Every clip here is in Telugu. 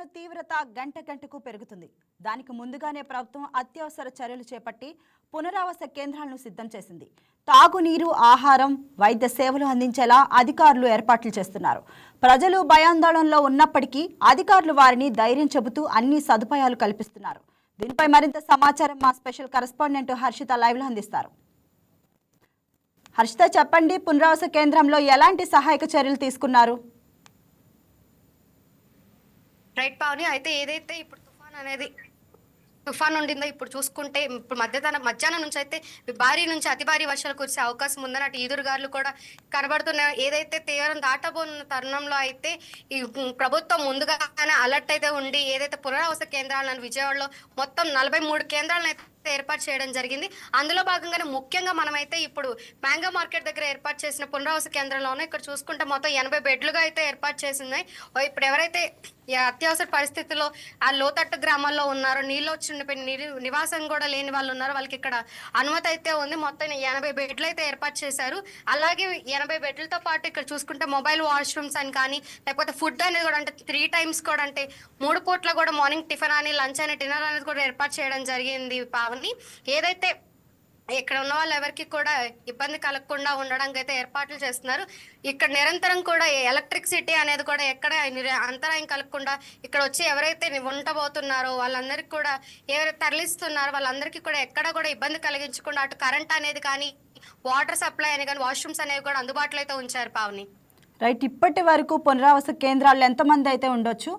తుఫాను తీవ్రత గంట గంటకు పెరుగుతుంది. దానికి ముందుగానే ప్రభుత్వం అత్యవసర చర్యలు చేపట్టి పునరావాస కేంద్రాలను సిద్ధం చేసింది. తాగునీరు ఆహారం వైద్య సేవలు అందించేలా అధికారులు ఏర్పాట్లు చేస్తున్నారు. ప్రజలు భయాందోళనలో ఉన్నప్పటికీ అధికారులు వారిని ధైర్యం చెబుతూ అన్ని సదుపాయాలు కల్పిస్తున్నారు. దీనిపై మరింత సమాచారం మా స్పెషల్ కరెస్పాండెంట్ హర్షిత లైవ్లో అందిస్తారు. హర్షిత చెప్పండి పునరావాస కేంద్రంలో ఎలాంటి సహాయక చర్యలు తీసుకున్నారు? రైట్ పావని అయితే ఏదైతే ఇప్పుడు తుఫాన్ అనేది తుఫాన్ ఉండిందో ఇప్పుడు చూసుకుంటే ఇప్పుడు మధ్యతన మధ్యాహ్నం నుంచి అయితే భారీ నుంచి అతి భారీ వర్షాలు కురిసే అవకాశం ఉందని అటు ఈదురుగారులు కూడా కనబడుతున్నాయి ఏదైతే తీవ్రం దాటబోన్న తరుణంలో అయితే ఈ ప్రభుత్వం ముందుగానే అలర్ట్ అయితే ఉండి ఏదైతే పునరావాస కేంద్రాలను విజయవాడలో మొత్తం నలభై మూడు కేంద్రాలను అయితే ఏర్పాటు చేయడం జరిగింది. అందులో భాగంగానే ముఖ్యంగా మనమైతే ఇప్పుడు మ్యాంగో మార్కెట్ దగ్గర ఏర్పాటు చేసిన పునరావాస కేంద్రంలోనే ఇక్కడ చూసుకుంటే మొత్తం ఎనభై బెడ్లుగా అయితే ఏర్పాటు చేసింది. ఇప్పుడు ఎవరైతే అత్యవసర పరిస్థితుల్లో ఆ లోతట్టు గ్రామాల్లో ఉన్నారో నీళ్ళు వచ్చి నివాసం కూడా లేని వాళ్ళు ఉన్నారు వాళ్ళకి ఇక్కడ అనుమతి అయితే ఉంది. మొత్తం ఎనభై బెడ్లు అయితే ఏర్పాటు చేశారు. అలాగే ఎనభై బెడ్లతో పాటు ఇక్కడ చూసుకుంటే మొబైల్ వాష్రూమ్స్ అని కానీ లేకపోతే ఫుడ్ అనేది కూడా అంటే త్రీ టైమ్స్ కూడా అంటే మూడు పూట్ల కూడా మార్నింగ్ టిఫిన్ అని లంచ్ అని డిన్నర్ అనేది కూడా ఏర్పాటు చేయడం జరిగింది. అవన్నీ ఏదైతే ఇక్కడ ఉన్న వాళ్ళు ఎవరికి కూడా ఇబ్బంది కలగకుండా ఉండడానికి అయితే ఏర్పాట్లు చేస్తున్నారు. ఇక్కడ నిరంతరం కూడా ఎలక్ట్రిసిటీ అనేది కూడా ఎక్కడ అంతరాయం కలగకుండా ఇక్కడ వచ్చి ఎవరైతే ఉండబోతున్నారో వాళ్ళందరికీ కూడా ఎవరైతే తరలిస్తున్నారో వాళ్ళందరికీ కూడా ఎక్కడ కూడా ఇబ్బంది కలిగించకుండా అటు కరెంట్ అనేది కానీ వాటర్ సప్లై అని కానీ వాష్రూమ్స్ అనేవి కూడా అందుబాటులో అయితే ఉంచారు పావని. రైట్ ఇప్పటి వరకు పునరావాస కేంద్రాలు ఎంతమంది అయితే ఉండొచ్చు?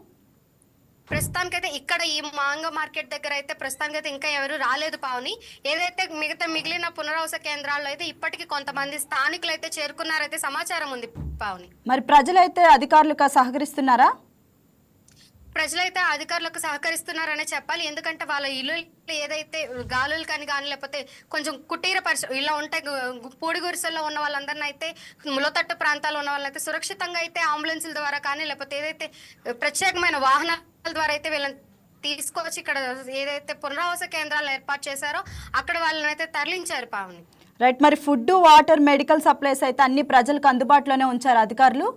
ప్రస్తుతానికైతే ఇక్కడ ఈ మాంగ మార్కెట్ దగ్గర అయితే ప్రస్తుతానికైతే ఇంకా ఎవరు రాలేదు పావని. ఏదైతే మిగతా మిగిలిన పునరావాస కేంద్రాల్లో అయితే ఇప్పటికీ కొంతమంది స్థానికులు అయితే చేరుకున్నారైతే సమాచారం ఉంది పావని. మరి ప్రజలైతే అధికారులకు సహకరిస్తున్నారా? ప్రజలైతే అధికారులకు సహకరిస్తున్నారనే చెప్పాలి. ఎందుకంటే వాళ్ళ ఇల్లు ఏదైతే గాలులు కానీ కానీ లేకపోతే కొంచెం కుటీర పరిస ఇలా ఉంటాయి గు- పూడి గురిసెల్లో ఉన్న వాళ్ళందరినీ అయితే ములతట్టు ప్రాంతాల్లో ఉన్న వాళ్ళైతే సురక్షితంగా అయితే అంబులెన్సుల ద్వారా కానీ లేకపోతే ఏదైతే ప్రత్యేకమైన వాహనాల ద్వారా అయితే వీళ్ళని తీసుకొచ్చి ఇక్కడ ఏదైతే పునరావాస కేంద్రాలు ఏర్పాటు చేశారో అక్కడ వాళ్ళని అయితే తరలించారు పావని. రైట్ మరి ఫుడ్ వాటర్ మెడికల్ సప్లైస్ అయితే అన్ని ప్రజలకు అందుబాటులోనే ఉంచారు అధికారులు?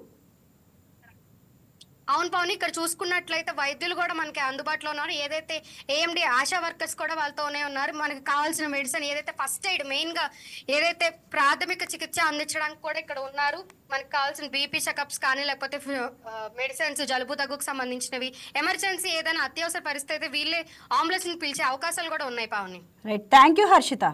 అవును పవన్ ఇక్కడ చూసుకున్నట్లయితే వైద్యులు కూడా మనకి అందుబాటులో ఉన్నారు. ఏదైతే ఏఎండి ఆశా వర్కర్స్ కూడా వాళ్ళతోనే ఉన్నారు. మనకి కావాల్సిన మెడిసిన్ ఏదైతే ఫస్ట్ ఎయిడ్ మెయిన్గా ఏదైతే ప్రాథమిక చికిత్స అందించడానికి కూడా ఇక్కడ ఉన్నారు మనకి కావాల్సిన బీపీ చెకప్స్ కానీ లేకపోతే మెడిసిన్స్ జలుబు దగ్గుకు సంబంధించినవి ఎమర్జెన్సీ ఏదైనా అత్యవసర పరిస్థితి అయితే వీళ్ళే అంబులెన్స్ పిలిచే అవకాశాలు కూడా ఉన్నాయి Pavani. Right thank you Harshitha